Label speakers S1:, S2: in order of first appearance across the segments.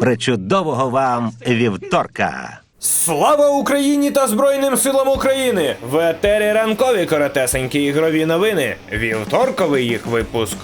S1: Причудового вам вівторка!
S2: Слава Україні та Збройним силам України! В етері ранкові коротесенькі ігрові новини. Вівторковий їх випуск.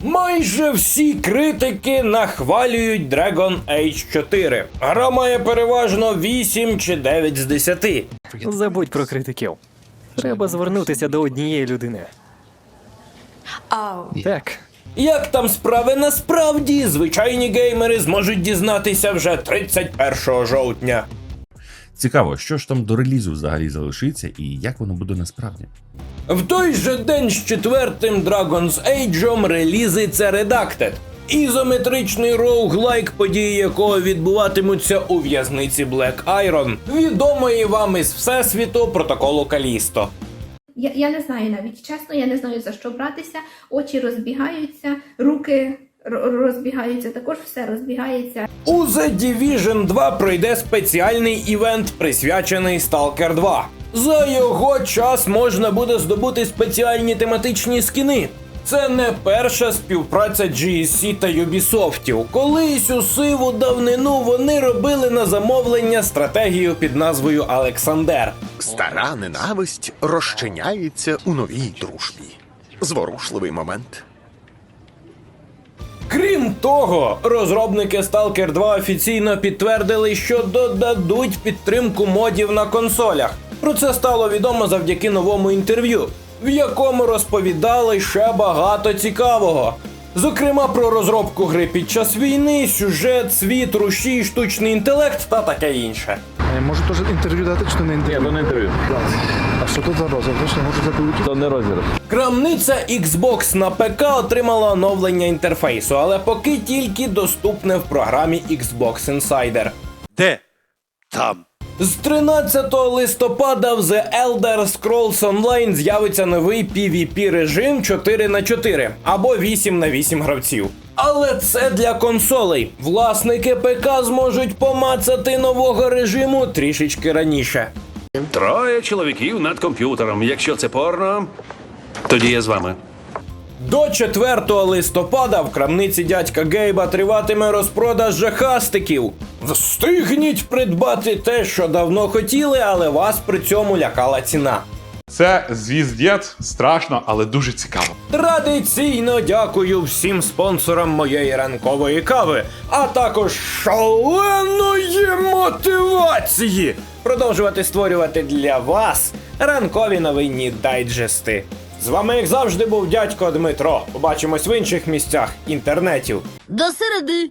S2: Майже всі критики нахвалюють Dragon Age 4. Гра має переважно 8 чи 9 з 10.
S3: Забудь про критиків. Треба звернутися до однієї людини. Так,
S2: Як там справи насправді, звичайні геймери зможуть дізнатися вже 31 жовтня.
S4: Цікаво, що ж там до релізу взагалі залишиться і як воно буде насправді.
S2: В той же день з четвертим Dragon's Age релізиться Redacted. Ізометричний роуглайк, події якого відбуватимуться у в'язниці Black Iron, відомої вам із всесвіту протоколу Калісто.
S5: Я, я не знаю навіть чесно, я не знаю за що братися. Очі розбігаються, руки розбігаються, також все розбігається.
S2: У The Division 2 пройде спеціальний івент, присвячений Stalker 2. За його час можна буде здобути спеціальні тематичні скіни. Це не перша співпраця GSC та Ubisoft. Колись у сиву давнину вони робили на замовлення стратегію під назвою Александер.
S6: Стара ненависть розчиняється у новій дружбі. Зворушливий момент.
S2: Крім того, розробники Stalker 2 офіційно підтвердили, що додадуть підтримку модів на консолях. Про це стало відомо завдяки новому інтерв'ю, в якому розповідали ще багато цікавого. Зокрема, про розробку гри під час війни, сюжет, світ, рушій, штучний інтелект та таке інше.
S7: Можу теж інтерв'ю дати, чи то не інтерв'ю?
S8: Ні, то не інтерв'ю.
S7: А що тут за розгляд? Я можу заключити?
S8: То не розіграш.
S2: Крамниця Xbox на ПК отримала оновлення інтерфейсу, але поки тільки доступне в програмі Xbox Insider.
S6: Де? Там.
S2: З 13 листопада в The Elder Scrolls Online з'явиться новий PvP режим 4 на 4 або 8 на 8 гравців. Але це для консолей. Власники ПК зможуть помацати нового режиму трішечки раніше.
S9: Троє чоловіків над комп'ютером. Якщо це порно, тоді я з вами.
S2: До 4 листопада в крамниці дядька Гейба триватиме розпродаж жахастиків. Встигніть придбати те, що давно хотіли, але вас при цьому лякала ціна.
S10: Це звіздець, страшно, але дуже цікаво.
S2: Традиційно дякую всім спонсорам моєї ранкової кави, а також шаленої мотивації продовжувати створювати для вас ранкові новинні дайджести. З вами, як завжди, був дядько Дмитро. Побачимось в інших місцях інтернетів.
S11: До середи.